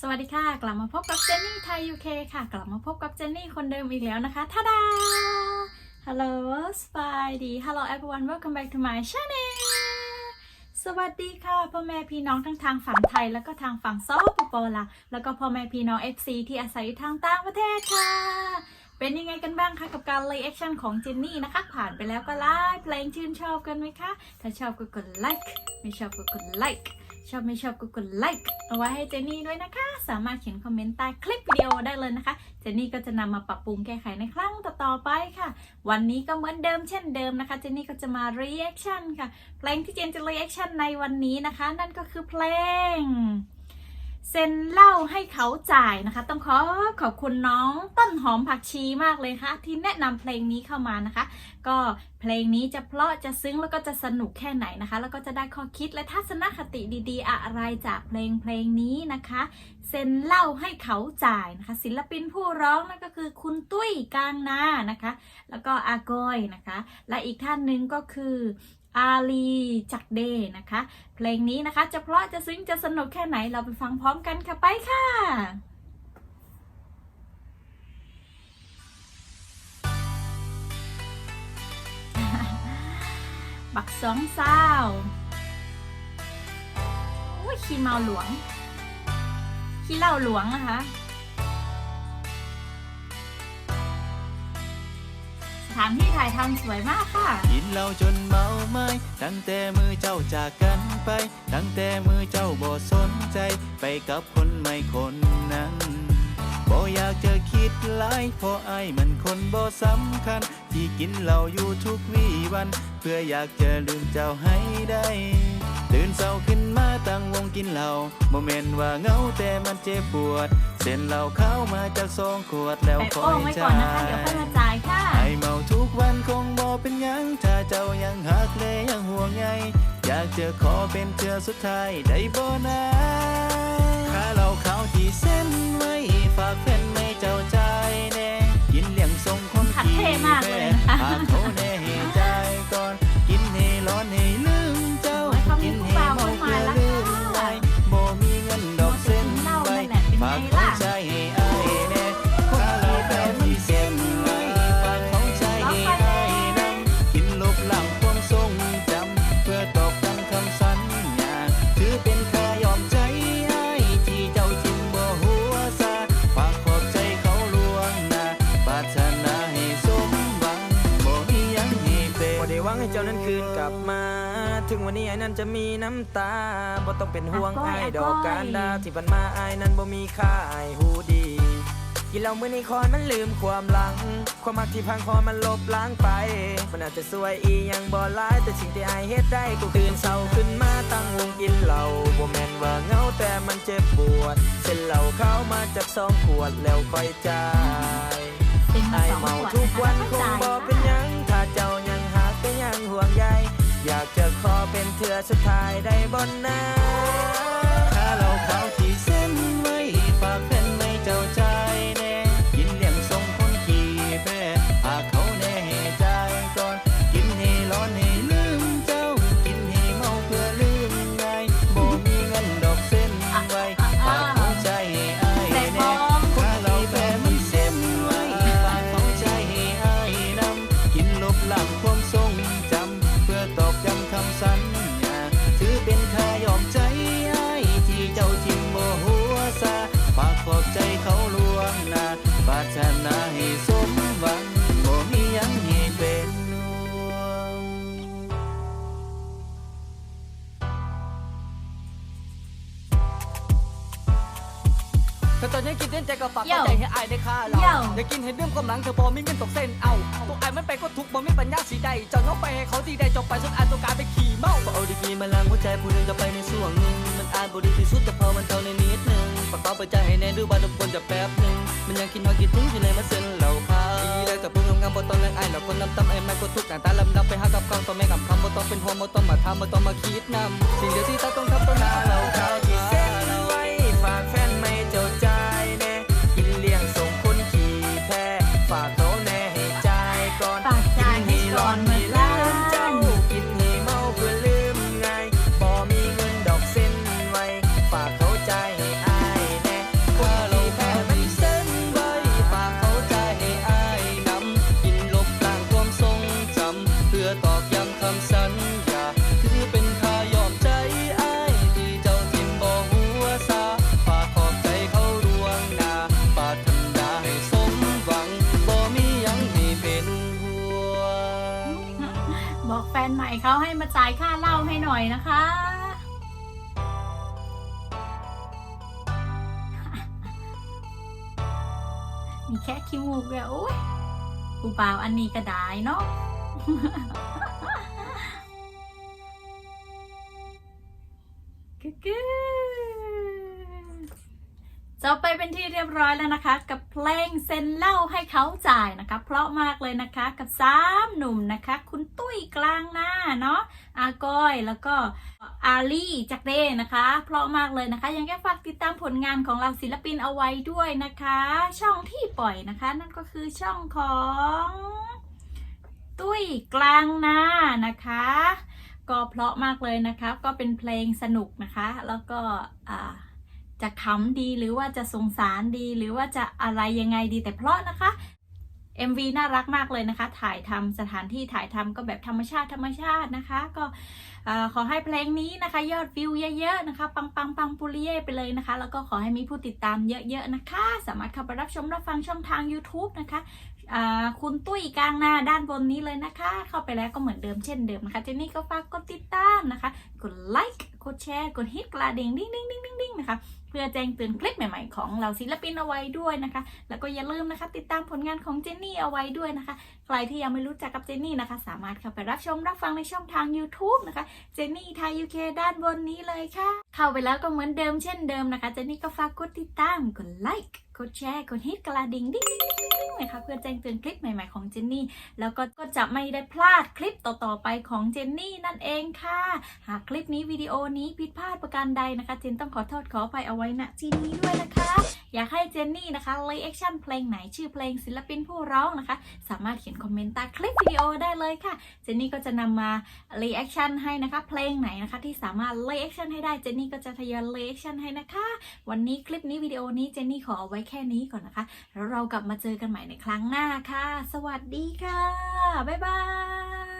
สวัสดีค่ะ กลับมาพบกับเจนนี่ไทยยูเคค่ะ กลับมาพบกับเจนนี่คนเดิมอีกแล้วนะคะท่าดา Hello สบายดี Hello everyone welcome back to my channel สวัสดีค่ะพ่อแม่พี่น้องทั้งทางฝั่งไทยแล้วก็ทางฝั่งซอปปลาวแล้วก็พ่อแม่พี่น้อง FC ที่อาศัยอยู่ทางต่างประเทศค่ะ เป็นยังไงกันบ้างคะกับการ reaction ของเจนนี่นะคะ ผ่านไปแล้วก็ไลค์เพลงชื่นชอบกันไหมคะ ถ้าชอบก็กดไลค์ไม่ชอบก็กดไลค์ ชอบไม่ชอบก็กดไลค์เอาไว้ให้เจนนี่ด้วยนะคะ สามารถเขียนคอมเมนต์ใต้คลิปวิดีโอได้เลยนะคะ เจนนี่ก็จะนำมาปรับปรุงแก้ไขในครั้งต่อๆไปค่ะ วันนี้ก็เหมือนเดิมเช่นเดิมนะคะ เจนนี่ก็จะมา reaction ค่ะ เพลงที่เจนจะ reaction ในวันนี้นะคะ นั่นก็คือเพลง ซ็นเล่าให้เขาจ่ายนะคะ ต้องขอขอบคุณน้องต้นหอมผักชีมากเลยค่ะ ที่แนะนำเพลงนี้เข้ามานะคะ ก็เพลงนี้จะเพราะจะซึ้งแล้วก็จะสนุกแค่ไหนนะคะ แล้วก็จะได้ข้อคิดและทัศนคติดีๆ อะไรจากเพลงเพลงนี้นะคะเซ็นเล่าให้เขาจ่ายนะคะ ศิลปินผู้ร้องนั่นก็คือคุณตุ้ยกลางนานะคะ แล้วก็อากอยนะคะ และอีกท่านหนึ่งก็คือ อาลีจักเดย์นะคะ เพลงนี้นะคะจะเพราะจะซึ้งจะสนุกแค่ไหนเราไปฟังพร้อมกันค่ะไปค่ะบักสองสาวโอ้ยขี้เมาหลวงขี้เหล่าหลวงนะคะ ถานที่ถ่ายทำสวยมากค่ะ กินเหล้าจนเมาไม้ตั้งแต่มือเจ้าจากกันไป ตั้งแต่มือเจ้าบ่สนใจ ไปกับคนไม่คนนั้นบ่อยากจะคิดหลายเพราะไอ้มันคนบ่สำคัญ ที่กินเหล้าอยู่ทุกวี่วัน เพื่ออยากจะลืมเจ้าให้ได้ ตื่นเช้าขึ้นมาตั้งวงกินเหล้าโมเมนว่าเหงาแต่มันเจ็บปวด เส้นเหล้าเข้ามาจากซองขวดแล้วไปคอโอ้ยงไว้ก่จ่าอนนะคะเดี๋ยวค่อยยมาจ่ายค่ะไอเมาทุกวันคงบ่เป็นหยัง ถ้าเจ้ายังหักและยังห่วงใยอยากจะขอเป็นเธอสุดท้ายได้บ่นะค่าเราเขาวที่เส้น วังให้เจ้านั้นคืนกลับมา ถึงวันนี้ไอ้นั้นจะมีน้ำตาบ่ต้องเป็นห่วงอะก้อยไอ้อะดอกก้อยการดาที่ผ่านมาไอ้นั้นบ่มีค่าไอ้หูดีกินเหล้ามื้อนี้คอยมันลืมความหลัง ความมักที่พังคอยมันลบล้างไป มันอาจจะสวยอีหยังบ่หลาย แต่สิ่งที่ไอ้เฮ็ดได้ก็ตื่นเช้าขึ้นมาตั้งวงกินเหล้าบ่แม่นว่าเหงาแต่มันเจ็บปวดเส้นเหล้าเข้ามาจากซองขวดแล้วค่อยจ่าย เป็นมาไอสองเมาขวดทุกวันนะคะคงจ่ายบ่เป็นหยังถ้ อยากจะขอเป็นเธอสุดท้ายได้บนนาถ้าเราเขาที่เส้นไว้ฝากแฟนไม่เจ้าใจ ปรารถนาให้สมหวังบ่มีหยังให้เป็นห่วงถ้าตอนนี้กินเต้นใจก็ฝากโย่เข้าใจให้อายได้ค่าเราโย่อย่ากินให้เรื่องความหลังเธอพอมีเงินตกเส้นเอาตัวอายมันไปก็ทุกข์บ่มีปัญญาสีใดเจ้าน้องไปให้เขาดีได้จบไปสุดอายต้องการไปขี่เมา พอเอาดีกีมาล้างหัวใจผู้หนึงจะไปในส่วงหนึ่งมันอาจบดีที่สุดแต่พอมันเท่าในนิดหนึ่งปากเป้าเปิดใจให้แน่ดูบาดควรจะแป๊บหนึ่ง มันยังคิดน้อยคิดถึงที่เลยมาเส้นเหล่าพาดีแล้วกับพวกงามๆบ่ต้องแรงอายหรอกคนน้ำตำไอ้ไม่ก็ทุกข์หนาตาลำดับไปหากับข้าวต้องแม่กับคำบ่ต้องเป็นห่วงบ่ต้องมาทำมบ่ต้องมาคิดนำสิ่งเดียวที่ตาต้องทำ นใหม่เขาให้มาจ่ายค่าเหล้าให้หน่อยนะคะ มีแค่ขี้มูกเลยโอ้ยกูเปล่าอันนี้ก็ได้เนาะกึ๊ก จะไปเป็นที่เรียบร้อยแล้วนะคะ กับเพลงเซ็นเล่าให้เขาจ่ายนะคะ เพราะมากเลยนะคะกับสามหนุ่มนะคะ คุณตุ้ยกลางหน้าเนาะอาก้อยแล้วก็อาลี่จักเด้นะคะ เพราะมากเลยนะคะ ยังแค่ฝากติดตามผลงานของเราศิลปินเอาไว้ด้วยนะคะ ช่องที่ปล่อยนะคะ นั่นก็คือช่องของ ตุ้ยกลางหน้านะคะก็เพราะมากเลยนะคะ ก็เป็นเพลงสนุกนะคะ แล้วก็อ่า จะขำดีหรือว่าจะสงสารดีหรือว่าจะอะไรยังไงดีแต่เพราะนะคะ MV น่ารักมากเลยนะคะ ถ่ายทำสถานที่ถ่ายทำก็แบบธรรมชาติธรรมชาตินะคะ ก็ขอให้เพลงนี้นะคะ ยอดวิวเยอะๆนะคะ ปังปังปังปุริเย่ไปเลยนะคะ แล้วก็ขอให้มีผู้ติดตามเยอะๆนะคะ สามารถเข้าไปรับชมรับฟังช่องทาง YouTube นะคะ คุณตุ้ยกลางหน้าด้านบนนี้เลยนะคะ เข้าไปแล้วก็เหมือนเดิมเช่นเดิมนะคะเจนนี่ก็ฝากกดติดตามนะคะ กดไลค์กดแชร์ กดฮิตกระดิ่งดิ้งดิ้งดิ้งดิ้งดิ้งนะคะเพื่อแจ้งเตือนคลิปใหม่ๆของเราศิลปินเอาไว้ด้วยนะคะ แล้วก็อย่าลืมนะคะ ติดตามผลงานของเจนนี่เอาไว้ด้วยนะคะ ใครที่ยังไม่รู้จักกับเจนนี่นะคะ สามารถเข้าไปรับชมรับฟังในช่องทาง YouTube นะคะเจนนี่ไทยยูเคด้านบนนี้เลยค่ะ เข้าไปแล้วก็เหมือนเดิมเช่นเดิมนะคะเจนนี่ก็ฝากกดติดตามกดไลค์กดแชร์กดฮิตกระดิ่งดิ้ง ดิ้งดิ้งดิ้งนะคะเพื่อแจ้งเตือนคลิปใหม่ๆของเจนนี่ แล้วก็ก็จะไม่ได้พลาดคลิปต่อๆไปของเจนนี่นั่นเองค่ะ หากคลิปนี้วิดีโอนี้ผิดพลาดประการใดนะคะ เจนต้องขอโทษขออภัยเอาไว้ณที่นี้ด้วยนะคะ อยากให้เจนนี่นะคะเล y แอคชั่นเพลงไหนชื่อเพลงศิลปินผู้ร้องนะคะ สามารถเขียนคอมเมนต์ใต้คลิปวิดีโอได้เลยค่ะ เจนนี่ก็จะนำมาเล y แอคชั่นให้นะคะ เพลงไหนนะคะที่สามารถเล y แอคชั่นให้ได้เจนนี่ก็จะทยอยเล y แอคชั่นให้นะคะ วันนี้คลิปนี้วิดีโอนี้เจนนี่ขอเอาไว้แค่นี้ก่อนนะคะ แล้วเรากลับมาเจอกันใหม่ในครั้งหน้าค่ะ สวัสดีค่ะ บ๊ายบาย